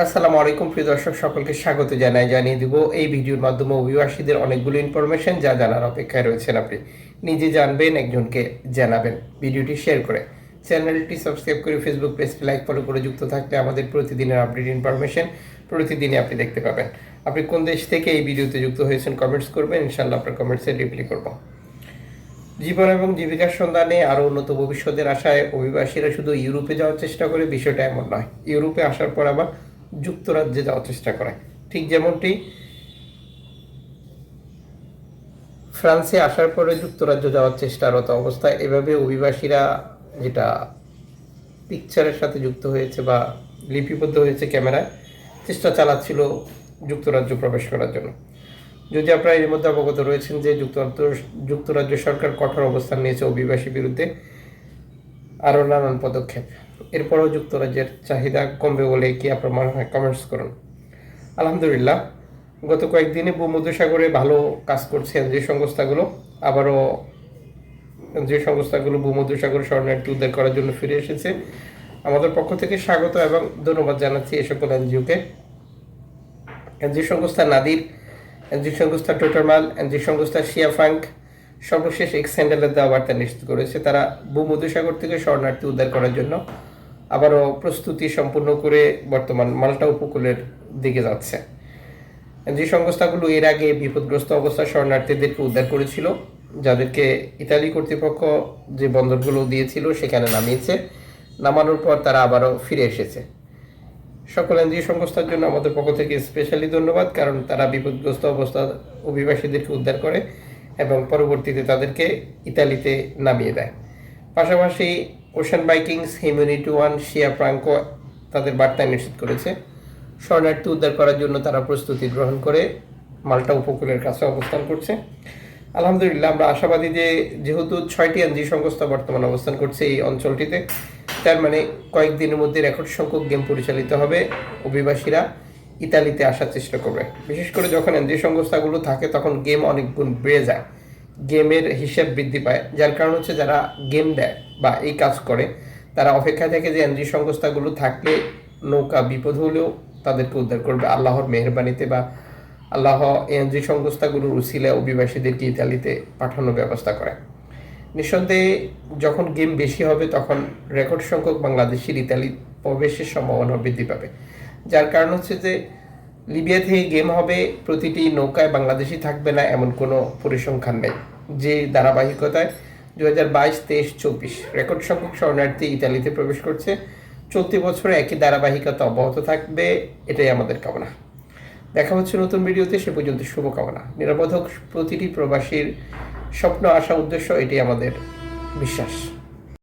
আসসালামু আলাইকুম, প্রিয় দর্শক, সকলকে স্বাগত জানাই, জানিয়ে দিব এই ভিডিওর মাধ্যমে অভিবাসীদের অনেকগুলো ইনফরমেশন যা জানার অপেক্ষায় রয়েছেন আপনি। নিজে জানবেন, একজনকে জানাবেন। ভিডিওটি শেয়ার করে চ্যানেলটি সাবস্ক্রাইব করে ফেসবুক পেজটি লাইক ফলো করে যুক্ত থাকলে আমাদের প্রতিদিনের আপডেট ইনফরমেশন প্রতিদিনই আপনি দেখতে পাবেন। আপনি কোন দেশ থেকে এই ভিডিওতে যুক্ত হয়েছেন কমেন্টস করবেন ইনশাল্লাহ আপনার কমেন্টসে রিপ্লাই করব। জীবন এবং জীবিকার সন্ধানে আরও উন্নত ভবিষ্যতের আশায় অভিবাসীরা শুধু ইউরোপে যাওয়ার চেষ্টা করে, বিষয়টা এমন নয়। ইউরোপে আসার পর আবার যুক্তরাজ্যে যাওয়ার চেষ্টা করে ঠিক যেমনটি ফ্রান্সে আসার পরে যুক্তরাজ্য যাওয়ার চেষ্টারত অবস্থায় এভাবে অভিবাসীরা যেটা পিকচারের সাথে যুক্ত হয়েছে বা লিপিবদ্ধ হয়েছে ক্যামেরায়, চেষ্টা চালাচ্ছিল যুক্তরাজ্য প্রবেশ করার জন্য। যদি আপনারা এর মধ্যে অবগত রয়েছেন যে যুক্তরাজ্য যুক্তরাজ্য সরকার কঠোর অবস্থান নিয়েছে অভিবাসী বিরুদ্ধে, আরও নানান পদক্ষেপ। এরপরও যুক্তরাজ্যের চাহিদা কমবে বলে কি আপনার মনে হয়? কমেন্টস করুন। আলহামদুলিল্লাহ, গত কয়েকদিনে ভূমধ্যসাগরে ভালো কাজ করছে যে সংস্থাগুলো। আবারও যে সংস্থাগুলো ভূমধ্যসাগর শরণার্থী উদ্ধার করার জন্য ফিরে এসেছে। আমাদের পক্ষ থেকে স্বাগত এবং ধন্যবাদ জানাচ্ছি এ সকল এনজিওকে। এনজিও সংস্থা নাদির এনজিও সংস্থা টোটারমাল এনজিও সংস্থা শিয়াফাঙ্ক সর্বশেষ এক্স হ্যান্ডেলের দেওয়া বার্তা নিশ্চিত করেছে। তারা ভূমধ্যসাগর থেকে শরণার্থী উদ্ধার করার জন্য আবারও প্রস্তুতি সম্পূর্ণ করে বর্তমান মালটা উপকূলের দিকে যাচ্ছে। যে সংস্থাগুলো এর আগে বিপদগ্রস্ত অবস্থায় শরণার্থীদেরকে উদ্ধার করেছিল, যাদেরকে ইতালি কর্তৃপক্ষ যে বন্দরগুলো দিয়েছিল সেখানে নামিয়েছে। নামানোর পর তারা আবারও ফিরে এসেছে। সকল এনজিও সংস্থার জন্য আমাদের পক্ষ থেকে স্পেশালি ধন্যবাদ, কারণ তারা বিপদগ্রস্ত অবস্থা অভিবাসীদেরকে উদ্ধার করে এবং পরবর্তীতে তাদেরকে ইতালিতে নামিয়ে দেয়। পাশাপাশি ওশান বাইকিংস হিউম্যানিটি ওয়ান শিয়া প্রাঙ্কো তাদের বার্তায় নিশ্চিত করেছে। শরণার্থী উদ্ধার করার জন্য তারা প্রস্তুতি গ্রহণ করে মাল্টা উপকূলের কাছে অবস্থান করছে। আলহামদুলিল্লাহ, আমরা আশাবাদী যে যেহেতু ছয়টি এনজি সংস্থা বর্তমান অবস্থান করছে এই অঞ্চলটিতে, তার মানে কয়েকদিনের মধ্যে রেকর্ড সংখ্যক গেম পরিচালিত হবে অভিবাসীরা ইতালিতে আসার চেষ্টা করবে। বিশেষ করে যখন এনজি সংস্থাগুলো থাকে, তখন গেম অনেক গুণ বেড়ে যায়। গেমের হিসাব বৃদ্ধি পায়, যার কারণ হচ্ছে যারা গেম দেয় বা এই কাজ করে, তারা অপেক্ষা থাকে যে এনজি সংস্থাগুলো থাকলে নৌকা বিপদ হলেও তাদেরকে উদ্ধার করবে। আল্লাহর মেহরবানিতে বা আল্লাহ এনজি সংস্থাগুলোর উসিলে অভিবাসীদেরকে ইতালিতে পাঠানোর ব্যবস্থা করে। নিঃসন্দেহে, যখন গেম বেশি হবে, তখন রেকর্ড সংখ্যক বাংলাদেশির ইতালি প্রবেশের সম্ভাবনা বৃদ্ধি পাবে। যার কারণ হচ্ছে যে লিবিয়া থেকে গেম হবে, প্রতিটি নৌকায় বাংলাদেশি থাকবে না এমন কোনো পরিসংখ্যান নেই। যে ধারাবাহিকতায় দু হাজার বাইশ, তেইশ, চব্বিশ রেকর্ড সংখ্যক শরণার্থী ইতালিতে প্রবেশ করছে। চলতি বছরে একই ধারাবাহিকতা অব্যাহত থাকবে, এটাই আমাদের কামনা। দেখা হচ্ছে নতুন ভিডিওতে, সে পর্যন্ত শুভকামনা। নিরাপদ প্রতিটি প্রবাসীর স্বপ্ন, আশা, উদ্দেশ্য, এটাই আমাদের বিশ্বাস।